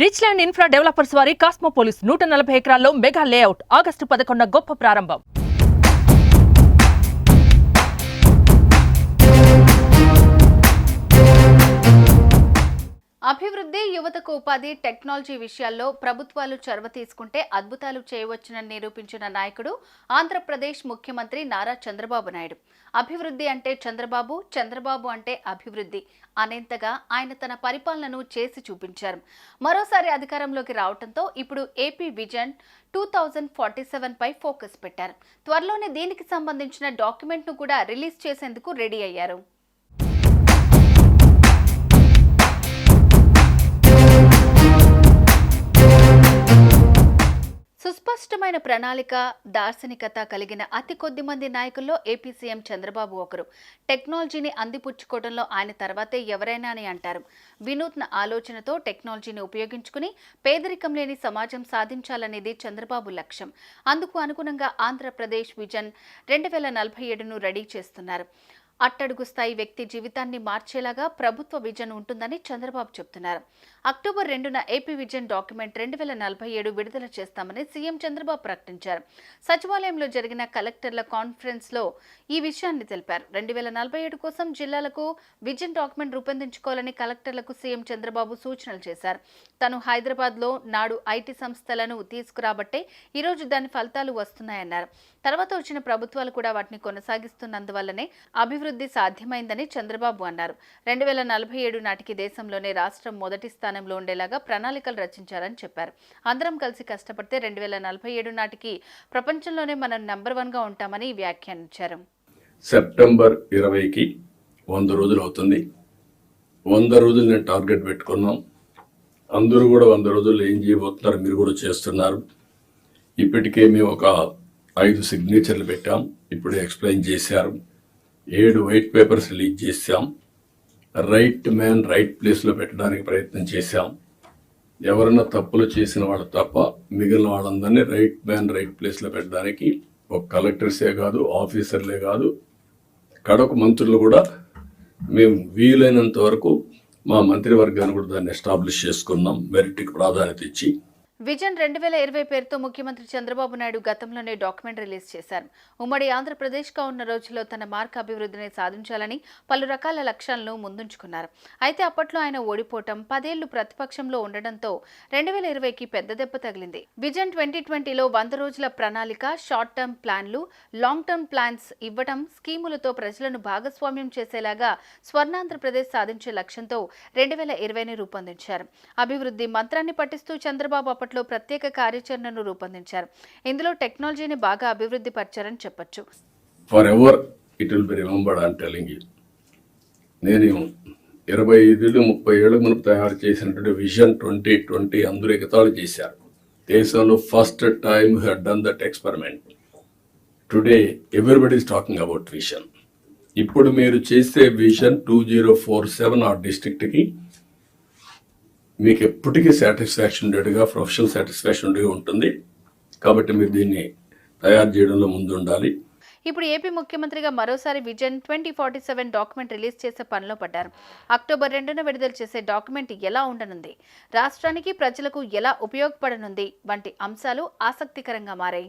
Rich land infra developers వారి కాస్మోపోలిస్ నూట నలభై ఎకరాల్లో మెగా లేఅవుట్ ఆగస్టు పదకొండు గొప్ప ప్రారంభం. అభివృద్ధి యువతకు ఉపాధి టెక్నాలజీ విషయాల్లో ప్రభుత్వాలు చొరవ తీసుకుంటే అద్భుతాలు చేయవచ్చునని నిరూపించిన నాయకుడు ఆంధ్రప్రదేశ్ ముఖ్యమంత్రి నారా చంద్రబాబు నాయుడు. అభివృద్ధి అంటే చంద్రబాబు చంద్రబాబు అంటే అభివృద్ధి అనేంతగా ఆయన తన పరిపాలనను చేసి చూపించారు. మరోసారి అధికారంలోకి రావడంతో ఇప్పుడు AP vision two thousand forty seven పై ఫోకస్ పెట్టారు. త్వరలోనే దీనికి సంబంధించిన డాక్యుమెంట్ను కూడా రిలీజ్ చేసేందుకు రెడీ అయ్యారు. స్పష్టమైన ప్రణాళిక దార్శనికత కలిగిన అతి కొద్ది మంది నాయకుల్లో ఏపీ సీఎం చంద్రబాబు ఒకరు. టెక్నాలజీని అందిపుచ్చుకోవడంలో ఆయన తర్వాతే ఎవరైనా అని అంటారు. వినూత్న ఆలోచనతో టెక్నాలజీని ఉపయోగించుకుని పేదరికం లేని సమాజం సాధించాలనేది చంద్రబాబు లక్ష్యం. అందుకు అనుగుణంగా ఆంధ్రప్రదేశ్ విజన్ రెండు వేల నలభై ఏడును రెడీ చేస్తున్నారు. అట్టడుగు స్థాయి వ్యక్తి జీవితాన్ని మార్చేలాగా ప్రభుత్వ విజన్ ఉంటుందని చంద్రబాబు చెబుతున్నారు అక్టోబర్ రెండున ఏపీ విజన్ డాక్యుమెంట్ రెండు వేల నలభై ఏడు విడుదల చేస్తామని సీఎం చంద్రబాబు ప్రకటించారు. సచివాలయంలో జరిగిన కలెక్టర్ల కాన్ఫరెన్స్లో ఈ విషయాన్ని తెలిపారు. రెండు వేల నలభై ఏడు కోసం జిల్లాలకు విజన్ డాక్యుమెంట్ రూపొందించుకోవాలని కలెక్టర్లకు సీఎం చంద్రబాబు సూచనలు చేశారు. తను హైదరాబాద్లో నాడు ఐటీ సంస్థలను తీసుకురాబట్టే ఈరోజు దాని ఫలితాలు వస్తున్నాయన్నారు. తర్వాత వచ్చిన ప్రభుత్వాలు కూడా వాటిని కొనసాగిస్తున్నందువల్లనే అభివృద్ధి సాధ్యమైందని చంద్రబాబు అన్నారు. రెండు వేల నలభై ఏడు నాటికి దేశంలోనే రాష్ట్రం మొదటి స్థానంలో ఉండేలాగా ప్రణాళికలు రచించారని చెప్పారు. అందరం కలిసి కష్టపడితే రెండు వేల నలభై ఏడు నాటికి ప్రపంచంలోనే మనం నెంబర్ వన్గా ఉంటామని వ్యాఖ్యానించారు. సెప్టెంబర్ ఇరవైకి వంద రోజులు అవుతుంది. వంద రోజులు నేను టార్గెట్ పెట్టుకున్నాం. అందరూ కూడా వంద రోజుల్లో ఏం చేయబోతున్నారు మీరు కూడా చేస్తున్నారు. ఇప్పటికే మేము ఒక ఐదు సిగ్నేచర్లు పెట్టాం. ఇప్పుడు ఎక్స్ప్లెయిన్ చేశారు. ఏడు వైట్ పేపర్స్ రిలీజ్ చేశాం. రైట్ మ్యాన్ రైట్ ప్లేస్లో పెట్టడానికి ప్రయత్నం చేశాం. ఎవరన్నా తప్పులు చేసిన వాళ్ళు తప్ప మిగిలిన వాళ్ళందరినీ రైట్ మ్యాన్ రైట్ ప్లేస్లో పెట్టడానికి ఒక కలెక్టర్సే కాదు ఆఫీసర్లే కాదు కడకు మంత్రులు కూడా మేము వీలైనంత వరకు మా మంత్రివర్గాన్ని కూడా దాన్ని ఎస్టాబ్లిష్ చేసుకున్నాం. మెరిట్కి ప్రాధాన్యత ఇచ్చి విజన్ రెండు వేల ఇరవై పేరుతో ముఖ్యమంత్రి చంద్రబాబు నాయుడు గతంలోనే డాక్యుమెంట్ రిలీజ్ చేశారు. ఉమ్మడి ఆంధ్రప్రదేశ్గా ఉన్న రోజుల్లో తన మార్క్ అభివృద్ధిని సాధించాలని పలు రకాల లక్ష్యాలను ముందుంచుకున్నారు. అయితే అప్పట్లో ఆయన ఓడిపోవటం పదేళ్ళు ప్రతిపక్షంలో ఉండడంతో రెండు వేల ఇరవైకి పెద్ద దెబ్బ తగిలింది. విజన్ ట్వంటీ ట్వంటీలో వంద రోజుల ప్రణాళిక షార్ట్ టర్మ్ ప్లాన్లు లాంగ్ టర్మ్ ప్లాన్స్ ఇవ్వటం స్కీములతో ప్రజలను భాగస్వామ్యం చేసేలాగా స్వర్ణాంధ్రప్రదేశ్ సాధించే లక్ష్యంతో రెండు వేల ఇరవైని రూపొందించారు. అభివృద్ధి మంత్రాన్ని పఠిస్తూ చంద్రబాబు అప్పట్లో ప్రత్యేక కార్యాచరణను రూపొందించారు. ఇందులో టెక్నాలజీని బాగా అభివృద్ధి పరిచారని చెప్పొచ్చు. For ever it will be remembered and telling you నేను ఇరవై ఐదులు ముప్పై ఏళ్ళ మనం తయారు చేసినటువంటి విజన్ ట్వంటీ ట్వంటీ అందరూ ఎగతాళి చేశారు. దేశంలో first time had done that experiment today everybody is talking about vision ఇప్పుడు మీరు చేసే vision two zero four seven ఆ డిస్ట్రిక్ట్కి మీకు ఎప్పటికీ సాటిస్ఫాక్షన్ ఉండేట్టుగా ప్రొఫెషనల్ సాటిస్ఫాక్షన్ ఉండేగా ఉంటుంది. కాబట్టి మీరు దీన్ని తయారు చేయడంలో ముందు ఉండాలి ఇప్పుడు ఏపీ ముఖ్యమంత్రిగా మరోసారి vision twenty forty seven document release చేసే పనిలో పడ్డారు. అక్టోబర్ రెండున విడుదల చేసే డాక్యుమెంట్ ఎలా ఉండనుంది? రాష్ట్రానికి ప్రజలకు ఎలా ఉపయోగపడనుంది? వంటి అంశాలు ఆసక్తికరంగా మారాయి.